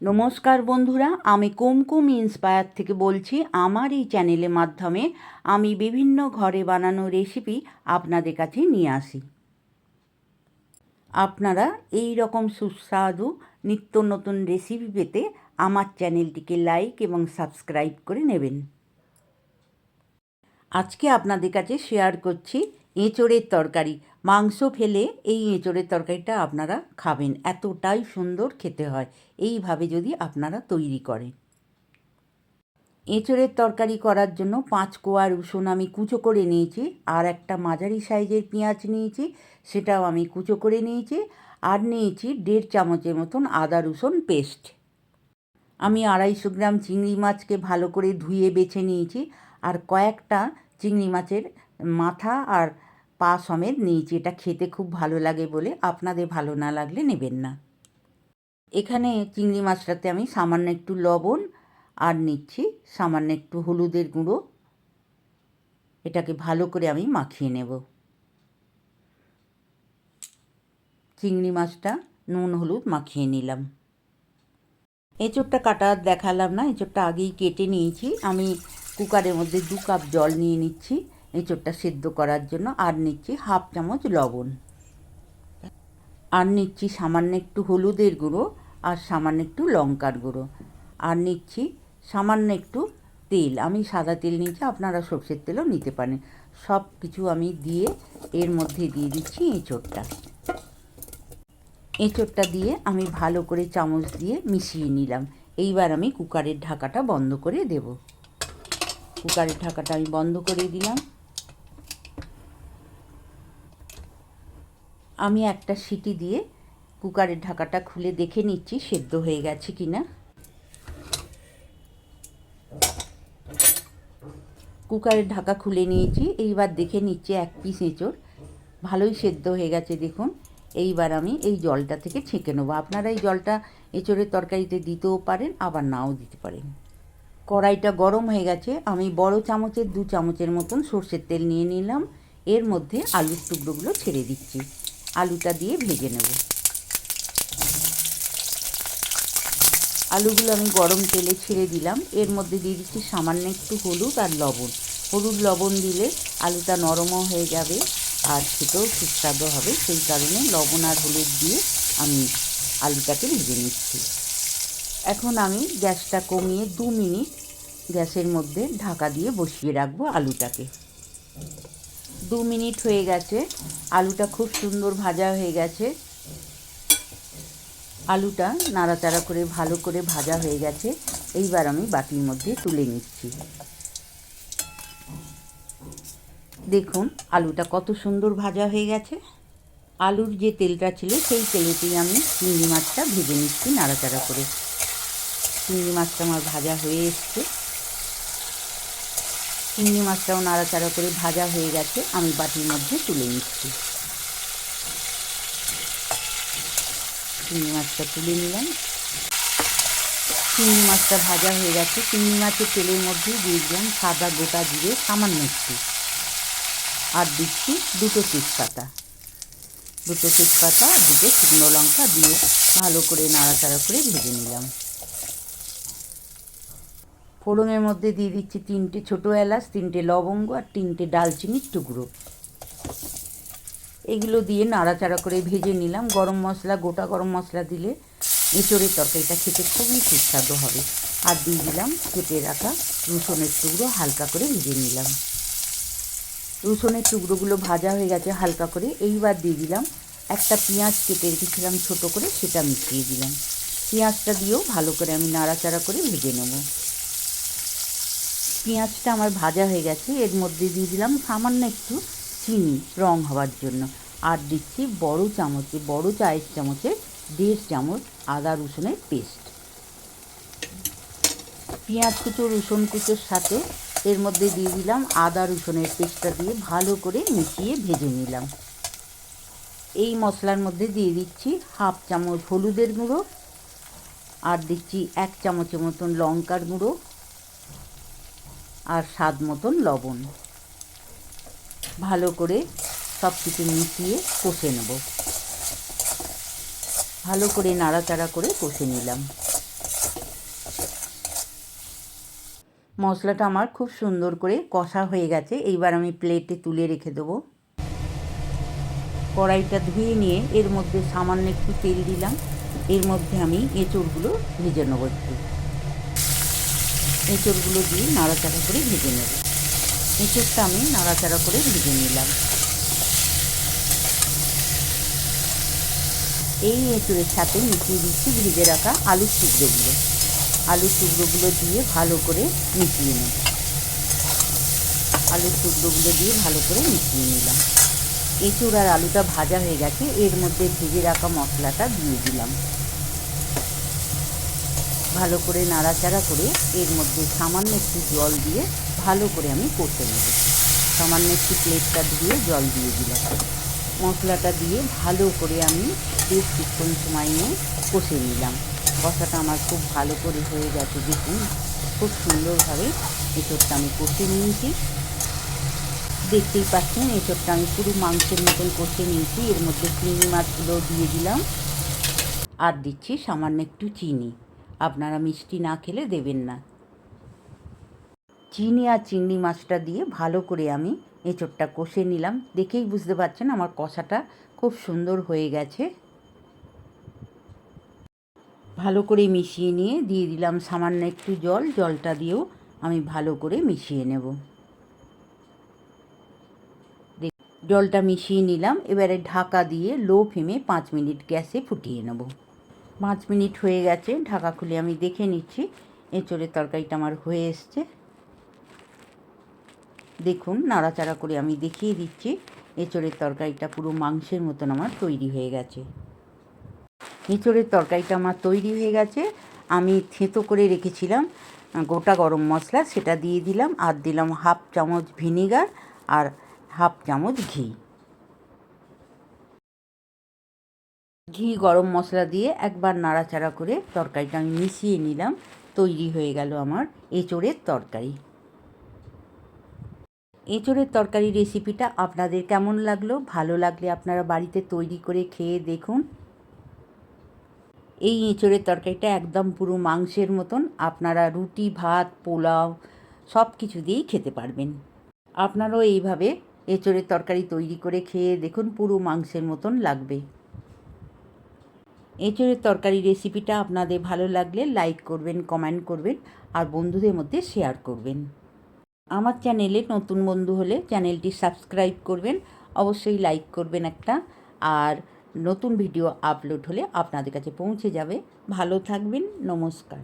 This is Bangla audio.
নমস্কার বন্ধুরা, আমি কুমকুম ইন্সপায়ার থেকে বলছি, আমার এই চ্যানেলের মাধ্যমে আমি বিভিন্ন ঘরে বানানো রেসিপি আপনাদের কাছে নিয়ে আসি। আপনারা এই রকম সুস্বাদু নিত্য নতুন রেসিপি পেতে আমার চ্যানেলটিকে লাইক এবং সাবস্ক্রাইব করে নেবেন। আজকে আপনাদের কাছে শেয়ার করছি এঁচোড়ের তরকারি। মাংস ফেলে এই এঁচোড়ের তরকারিটা আপনারা খাবেন। এতটাই সুন্দর খেতে হয়। এইভাবে যদি আপনারা তৈরি করেন। এঁচোড়ের তরকারি করার জন্য পাঁচ কোয়া রসুন আমি কুচো করে নিয়েছি আর একটা মাঝারি সাইজের পেঁয়াজ নিয়েছি, সেটাও আমি কুচো করে নিয়েছি আর নিয়েছি দেড় চামচের মতন আদা রসুন পেস্ট। আমি আড়াইশো গ্রাম চিংড়ি মাছকে ভালো করে ধুয়ে বেছে নিয়েছি আর কয়েকটা চিংড়ি মাছের মাথা আর পা সমেত নিয়েছি। এটা খেতে খুব ভালো লাগে বলে। আপনাদের ভালো না লাগলে নেবেন না। এখানে চিংড়ি মাছটাতে আমি সামান্য একটু লবণ আর নিচ্ছি। সামান্য একটু হলুদের গুঁড়ো। এটাকে ভালো করে আমি মাখিয়ে নেব। চিংড়ি মাছটা নুন, হলুদ মাখিয়ে নিলাম। এঁচোড়টা কাটা দেখালাম না। এঁচোড়টা আগেই কেটে নিয়েছি। আমি কুকারের মধ্যে দু কাপ জল নিয়ে নিচ্ছি। এঁচোড়টা সেদ্ধ করার জন্য আর নিচ্ছি হাফ চামচ লবণ। আর নিচ্ছি সামান্য একটু হলুদের গুঁড়ো আর সামান্য একটু লঙ্কার গুঁড়ো। আর নিচ্ছি সামান্য একটু তেল। আমি সাদা তেল নিয়েছি, আপনারা সর্ষের তেলও নিতে পারেন। সব কিছু আমি দিয়ে এর মধ্যে দিয়ে দিচ্ছি এঁচোড়টা এঁচোড়টা দিয়ে আমি ভালো করে চামচ দিয়ে মিশিয়ে নিলাম। এইবার আমি কুকারের ঢাকাটা বন্ধ করে দেব। কুকারের ঢাকাটা আমি বন্ধ করে দিলাম। আমি একটা সিটি দিয়ে কুকারের ঢাকাটা খুলে দেখে নিচ্ছি, সেদ্ধ হয়ে গেছে কি না কুকারের ঢাকা খুলে নিয়েছি, এইবার দেখে নিচ্ছি এক পিস এঁচড়। ভালোই সেদ্ধ হয়ে গেছে, দেখুন। এইবার আমি এই জলটা থেকে ছেঁকে নেব। আপনারা এই জলটা এঁচড়ের তরকারিতে দিতেও পারেন, আবার নাও দিতে পারেন। কড়াইটা গরম হয়ে গেছে, আমি বড় চামচের, দু চামচের মতন সর্ষের তেল নিয়ে নিলাম। এর মধ্যে আলুর টুকরোগুলো ছেড়ে দিচ্ছি। আলুটা দিয়ে ভেজে নেব। আলুগুলো আমি গরম তেলে ছেড়ে দিলাম। এর মধ্যে দিয়ে দিচ্ছি সামান্য একটু হলুদ আর লবণ। হলুদ, লবণ দিলে আলুটা নরমও হয়ে যাবে আর সেটাও সুস্বাদু হবে। সেই কারণে লবণ আর হলুদ দিয়ে আমি আলুটাকে ভেজে নিচ্ছি। এখন আমি গ্যাসটা কমিয়ে দু মিনিট গ্যাসের মধ্যে ঢাকা দিয়ে বসিয়ে রাখব আলুটাকে। দু মিনিট হয়ে গেছে। আলুটা খুব সুন্দর ভাজা হয়ে গেছে। আলুটা নাড়াচাড়া করে ভালো করে ভাজা হয়ে গেছে। এইবার আমি বাটির মধ্যে তুলে নিচ্ছি। দেখুন, আলুটা কত সুন্দর ভাজা হয়ে গেছে। আলুর যে তেলটা ছিল, সেই তেলেতেই আমি চিংড়ি মাছটা ভেজে নিচ্ছি নাড়াচাড়া করে। চিংড়ি মাছটা আমার ভাজা হয়ে এসছে। চিংড়ি মাছটাও নাড়াচাড়া করে ভাজা হয়ে গেছে, আমি বাটির মধ্যে তুলে নিচ্ছি। চিংড়ি মাছটা তুলে নিলাম। চিংড়ি মাছটা ভাজা হয়ে গেছে। চিংড়ি মাছের তেলের মধ্যেই দিয়ে দিলাম সাদা গোটা জিরে, সামান্য একটু। আর দিচ্ছি দুটো তেজপাতা। দুটো তেজপাতা, দুটো শুকনো লঙ্কা দিয়ে ভালো করে নাড়াচাড়া করে ভেজে নিলাম। ফোড়নের মধ্যে দিয়ে দিচ্ছি তিনটে ছোটো এলাচ, তিনটে লবঙ্গ আর তিনটে ডালচিনির টুকরো। এগুলো দিয়ে নাড়াচাড়া করে ভেজে নিলাম। গরম মশলা, গোটা গরম মশলা দিলে এঁচড়ের তরকারিটা খেতে খুবই সুস্বাদু হবে। আর দিয়ে দিলাম কেটে রাখা রসুনের টুকরো, হালকা করে ভেজে নিলাম। রসুনের টুকরোগুলো ভাজা হয়ে গেছে হালকা করে। এইবার দিয়ে দিলাম একটা পেঁয়াজ কেটে রেখেছিলাম ছোটো করে, সেটা মিশিয়ে দিলাম। পেঁয়াজটা দিয়েও ভালো করে আমি নাড়াচাড়া করে ভেজে নেব। পেঁয়াজটা আমার ভাজা হয়ে গেছে, এর মধ্যে দিয়ে দিলাম সামান্য একটু চিনি রং হওয়ার জন্য। আর দিচ্ছি বড় চামচে, বড় চায়ের চামচে দেড় চামচ আদা রসুনের পেস্ট। পেঁয়াজ কুচো, রসুন কুচোর সাথে এর মধ্যে দিয়ে দিলাম আদা রসুনের পেস্টটা দিয়ে ভালো করে মিশিয়ে ভেজে নিলাম। এই মশলার মধ্যে দিয়ে দিচ্ছি হাফ চামচ হলুদের গুঁড়ো, আর দিচ্ছি এক চামচের মতন লঙ্কার গুঁড়ো আর স্বাদ মতন লবণ। ভালো করে সব কিছু মিশিয়ে কষে নেব। ভালো করে নাড়াচাড়া করে কষে নিলাম। মশলাটা আমার খুব সুন্দর করে কষা হয়ে গেছে। এইবার আমি প্লেটে তুলে রেখে দেবো। কড়াইটা ধুয়ে নিয়ে এর মধ্যে সামান্য একটু তেল দিলাম। এর মধ্যে আমি এঁচড়গুলো ভেজে নেব একটু। এঁচড়গুলো দিয়ে নাড়াচাড়া করে ভেজে নেব। এঁচড়টা আমি নাড়াচাড়া করে ভেজে নিলাম। এই এঁচড়ের সাথে মিশিয়ে দিচ্ছি ভেজে রাখা আলুর টুকরোগুলো। আলুর টুকরোগুলো দিয়ে ভালো করে মিশিয়ে নেব আলুর টুকরোগুলো দিয়ে ভালো করে মিশিয়ে নিলাম। এঁচুড় আর আলুটা ভাজা হয়ে গেছে, এর মধ্যে ভেজে রাখা মশলাটা দিয়ে দিলাম। ভালো করে নাড়াচাড়া করে এর মধ্যে সামান্য একটু জল দিয়ে ভালো করে আমি কষে নেব। সামান্য একটু প্লেটটা দিয়ে জল দিয়ে দিলাম। মশলাটা দিয়ে ভালো করে আমি বেশ কিছুক্ষণ সময় নিয়ে কষে নিলাম। কষাটা আমার খুব ভালো করে হয়ে গেছে, দেখুন। খুব সুন্দরভাবে এঁচড়টা আমি কষে নিয়েছি। দেখতেই পাচ্ছেন, এঁচড়টা আমি পুরো মাংসের মতন কষে নিয়েছি। এর মধ্যে চিংড়ি মাছগুলো দিয়ে দিলাম। আর দিচ্ছি সামান্য একটু চিনি। আপনারা মিষ্টি না খেলে দেবেন না। চিনি আর চিংড়ি মাছটা দিয়ে ভালো করে আমি এঁচড়টা কষে নিলাম। দেখেই বুঝতে পারছেন আমার কষাটা খুব সুন্দর হয়ে গেছে। ভালো করে মিশিয়ে নিয়ে দিয়ে দিলাম সামান্য একটু জল। জলটা দিয়েও আমি ভালো করে মিশিয়ে নেব। জলটা মিশিয়ে নিলাম। এবারে ঢাকা দিয়ে লো ফ্লেমে পাঁচ মিনিট গ্যাসে ফুটিয়ে নেব। পাঁচ মিনিট হয়ে গেছে, ঢাকা খুলে আমি দেখে নিচ্ছি। এঁচড়ের তরকারিটা আমার হয়ে এসছে। দেখুন, নাড়াচাড়া করে আমি দেখিয়ে দিচ্ছি। এঁচড়ের তরকারিটা পুরো মাংসের মতন আমার তৈরি হয়ে গেছে। এঁচড়ের তরকারিটা আমার তৈরি হয়ে গেছে। আমি থেঁতো করে রেখেছিলাম, গোটা গরম মশলা, সেটা দিয়ে দিলাম। আর দিলাম হাফ চামচ ভিনিগার আর হাফ চামচ ঘি। ঘি, গরম মশলা দিয়ে একবার নাড়াচাড়া করে তরকারিটা আমি মিশিয়ে নিলাম। তৈরি হয়ে গেল আমার এঁচোড়ের তরকারি। এঁচোড়ের তরকারি রেসিপিটা আপনাদের কেমন লাগল? ভালো লাগলে আপনারা বাড়িতে তৈরি করে খেয়ে দেখুন। এই এঁচোড়ের তরকারিটা একদম পুরো মাংসের মতন। আপনারা রুটি, ভাত, পোলাও সব কিছু দিয়েই খেতে পারবেন। আপনারাও এইভাবে এঁচোড়ের তরকারি তৈরি করে খেয়ে দেখুন, পুরো মাংসের মতন লাগবে। এঁচড়ের তরকারি রেসিপিটা আপনাদের ভালো লাগলে লাইক করবেন কমেন্ট করবেন আর বন্ধুদের মধ্যে শেয়ার করবেন। আমার চ্যানেলে নতুন বন্ধু হলে চ্যানেলটি সাবস্ক্রাইব করবেন, অবশ্যই লাইক করবেন একটা আর নতুন ভিডিও আপলোড হলে আপনাদের কাছে পৌঁছে যাবে। ভালো থাকবেন, নমস্কার।